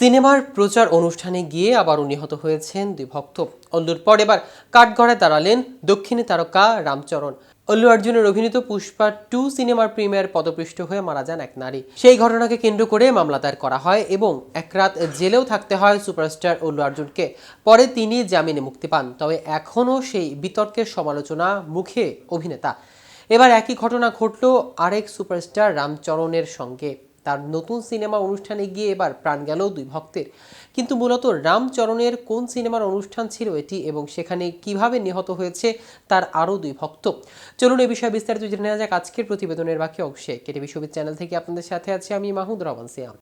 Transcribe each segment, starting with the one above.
সিনেমার প্রচার অনুষ্ঠানে গিয়ে আবারও নিহত হয়েছেন দুই ভক্ত। অল্লুর পর এবার কাঠগড়ায় দাঁড়ালেন দক্ষিণী তারকা রামচরণ। অল্লু অর্জুনের অভিনীত পুষ্পা টু সিনেমার প্রিমিয়ার পদপৃষ্ট হয়ে মারা যান এক নারী। সেই ঘটনাকে কেন্দ্র করে মামলা দায়ের করা হয় এবং এক রাত জেলেও থাকতে হয় সুপারস্টার অল্লু অর্জুনকে। পরে তিনি জামিনে মুক্তি পান, তবে এখনও সেই বিতর্কের সমালোচনা মুখে অভিনেতা। এবার একই ঘটনা ঘটল আরেক সুপারস্টার রামচরণের সঙ্গে। তার নতুন সিনেমা অনুষ্ঠানে গিয়ে এবার প্রাণ গেল দুই ভক্তের। কিন্তু মূলত রামচরণের কোন সিনেমার অনুষ্ঠান ছিল এটি এবং সেখানে কীভাবে নিহত হয়েছে তার আরও দুই ভক্ত। চলুন এই বিষয়ে বিস্তারিত জেনে নেওয়া যাক আজকের প্রতিবেদনের বাকি অংশে। কেটিভি সবিত চ্যানেল থেকে আপনাদের সাথে আছি আমি মাহুদ রহমান সিয়াম।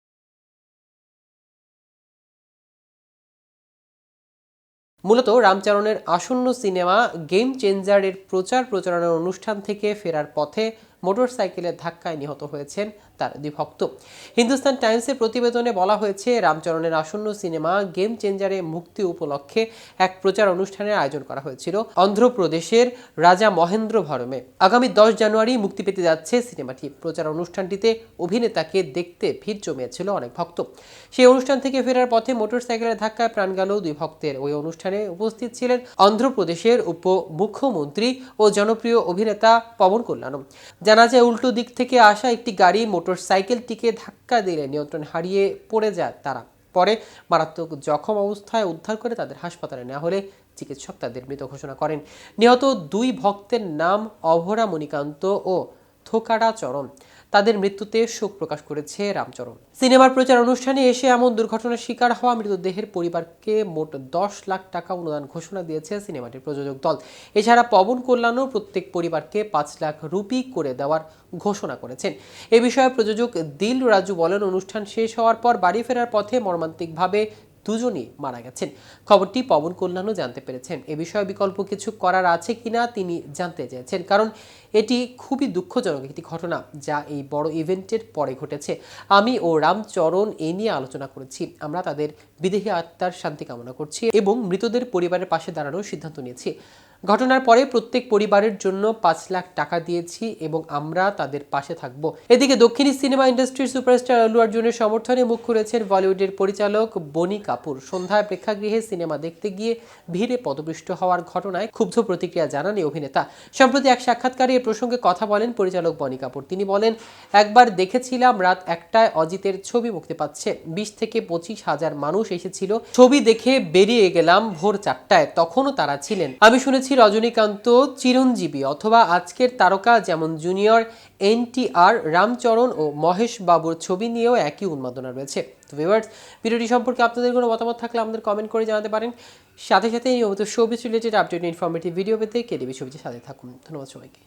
মূলত রামচরণের আসন্ন সিনেমা গেম চেঞ্জারের প্রচার প্রচারণার অনুষ্ঠান থেকে ফেরার পথে মোটরসাইকেলের ধাক্কায় নিহত হয়েছেন তার দুই ভক্ত হিন্দুস্তান টাইমসের প্রতিবেদনে বলা হয়েছে, রামচরণের আসন্ন সিনেমা গেম চেঞ্জারে মুক্তি উপলক্ষে এক প্রচার অনুষ্ঠানের আয়োজন করা হয়েছিল অন্ধ্রপ্রদেশের রাজা মহেন্দ্র ভরমে। আগামী দশ জানুয়ারি মুক্তি পেতে যাচ্ছে সিনেমাটি। প্রচার অনুষ্ঠানটিতে অভিনেতাকে দেখতে ভিড় জমিয়েছিল অনেক ভক্ত। সেই অনুষ্ঠান থেকে ফেরার পথে মোটরসাইকেলের ধাক্কায় প্রাণ গেল দুই ভক্তের। ওই অনুষ্ঠানে উপস্থিত ছিলেন অন্ধ্রপ্রদেশের উপ মুখ্যমন্ত্রী ও জনপ্রিয় অভিনেতা পবন কল্যাণম। জানা যায়, উল্টো দিক থেকে আসা একটি গাড়ি মোটরসাইকেলটিকে ধাক্কা দিলে নিয়ন্ত্রণ হারিয়ে পড়ে যায় তারা। পরে মারাত্মক জখম অবস্থায় উদ্ধার করে তাদের হাসপাতালে নেওয়া হলে চিকিৎসক তাদের মৃত ঘোষণা করেন। নিহত দুই ভক্তের নাম অভরা মণিকান্ত ও থোকাড়া চরণ তাদের মৃত্যুতে শোক প্রকাশ করেছে রামচরণ। সিনেমার প্রচার অনুষ্ঠানে এসে এমন দুর্ঘটনার শিকার হওয়া মৃতদেহের পরিবারকে মোট দশ লাখ টাকা অনুদান ঘোষণা দিয়েছে সিনেমাটির প্রযোজক দল। এছাড়া পবন কল্যাণও প্রত্যেক পরিবারকে পাঁচ লাখ রুপি করে দেওয়ার ঘোষণা করেছেন। এ বিষয়ে প্রযোজক দিল রাজু বলেন, অনুষ্ঠান শেষ হওয়ার পর বাড়ি ফেরার পথে মর্মান্তিকভাবে দুজনই মারা গেছেন। খবরটি পবন কল্যাণও জানতে পেরেছেন। এ বিষয়ে বিকল্প কিছু করার আছে কিনা তিনি জানতে চেয়েছেন, কারণ এটি খুবই দুঃখজনক একটি ঘটনা যা এই বড় ইভেন্টের পরে ঘটেছে। আমি ও রামচরণ এ নিয়ে আলোচনা করেছি। আমরা তাদের বিদেহী আত্মার শান্তি কামনা করছি এবং মৃতদের পরিবারের পাশে দাঁড়ানোর সিদ্ধান্ত নিয়েছি। ঘটনার পরে প্রত্যেক পরিবারের জন্য পাঁচ লাখ টাকা দিয়েছি এবং আমরা তাদের পাশে থাকব। এদিকে দক্ষিণী সিনেমা ইন্ডাস্ট্রির সুপারস্টার আল্লু অর্জুনের সমর্থনে মুখ খুলেছেন বলিউডের পরিচালক বনি কাপুর। সন্ধ্যায় প্রেক্ষাগৃহে সিনেমা দেখতে গিয়ে ভিড়ে পদপৃষ্ট হওয়ার ঘটনায় ক্ষুব্ধ প্রতিক্রিয়া জানান এই অভিনেতা। সম্প্রতি এক সাক্ষাৎকারে এ প্রসঙ্গে কথা বলেন পরিচালক বনি কাপুর। তিনি বলেন, একবার দেখেছিলাম রাত একটায় অজিতের ছবি মুক্তি পাচ্ছে। বিশ থেকে পঁচিশ হাজার মানুষ এসেছিল। ছবি দেখে বেরিয়ে গেলাম ভোর চারটায়। তখনও তারা ছিলেন। আমি শুনেছি রজনীকান্ত চিরঞ্জীবী অথবা আজকের তারকা যেমন জুনিয়র এনটিআর রামচরণ ও মহেশ বাবুর ছবি নিয়েও একই উন্মাদনা রয়েছে। তো ভিউয়ার্স ভিডিওটি সম্পর্কে আপনাদের কোনো মতামত থাকলে আমাদের কমেন্ট করে জানাতে পারেন। সাথে সাথে নিয়মিত showbiz related update informative video পেতে কেডিবি ছবিটির সাথে থাকুন। ধন্যবাদ সবাইকে।